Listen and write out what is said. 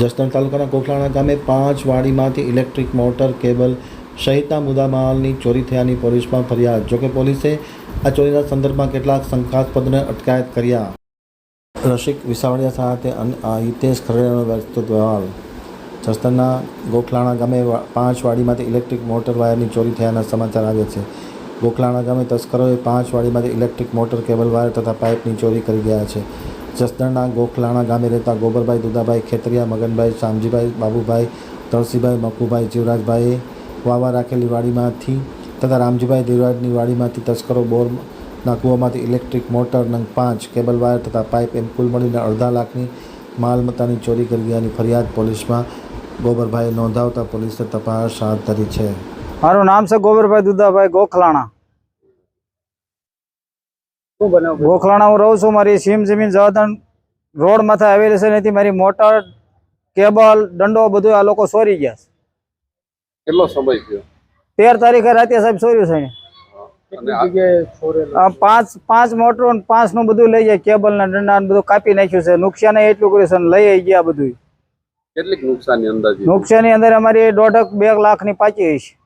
જસદણ તાલુકાના કોખલાણા ગામે પાંચ વાડીમાંથી ઇલેક્ટ્રિક મોટર, કેબલ સહિતના મુદ્દામાલની ચોરી થયાની પોલીસમાં ફરિયાદ. જોકે પોલીસે આ ચોરીના સંદર્ભમાં કેટલાક શંકાસ્પદને અટકાયત કર્યા. રસિક વિસાવડિયા સાથે હિતેશ ખરેડાનો વ્યસ્ત અહેવાલ જસદણના ગોખલાણા ગામે પાંચ વાડીમાંથી ઇલેક્ટ્રિક મોટર વાયરની ચોરી થયાના સમાચાર આવે છે. ગોખલાણા ગામે તસ્કરોએ પાંચ વાડીમાંથી ઇલેક્ટ્રિક મોટર, કેબલ વાયર તથા પાઇપની ચોરી કરી ગયા છે. જસદણના ગોખલાણા ગામે રહેતા ગોબરભાઈ દુદાભાઈ, ખેતરિયા, મગનભાઈ, શામજીભાઈ, બાબુભાઈ, તળસીભાઈ, મકુભાઈ, જીવરાજભાઈએ વાવા રાખેલી વાડીમાંથી તથા રામજીભાઈ દેવરાજની વાડીમાંથી તસ્કરો બોરના કૂવામાંથી ઇલેક્ટ્રિક મોટર નંગ પાંચ, કેબલ વાયર તથા પાઇપ એમ કુલ મળીને અડધા લાખની માલમત્તાની ચોરી કરી ગયાની ફરિયાદ પોલીસમાં ગોબરભાઈએ નોંધાવતા પોલીસે તપાસ હાથ ધરી છે મારું નામ છે ગોબરભાઈ દુદાભાઈ ગોખલાણા? ગોખલાણા હું રહું છું મારી સીમ જમીન જવાદન રોડ માથે આવેલી છે નથી મારી મોટર કેબલ દંડો બધું આ લોકો સોરી ગયા છે. કેટલો સમય થયો? તેર તારીખે રાતે સાહેબ સોર્યું છે પાંચ પાંચ મોટરો ને પાંચનું બધું લઈ જાય કેબલ ના દંડા બધું કાપી નાખ્યું છે. નુકસાન એટલું કર્યું છે લઈ ગયા બધું કેટલીક નુકસાની અંદાજી? નુકસાની અંદર અમારી દોઢક બે લાખની પાકી છે.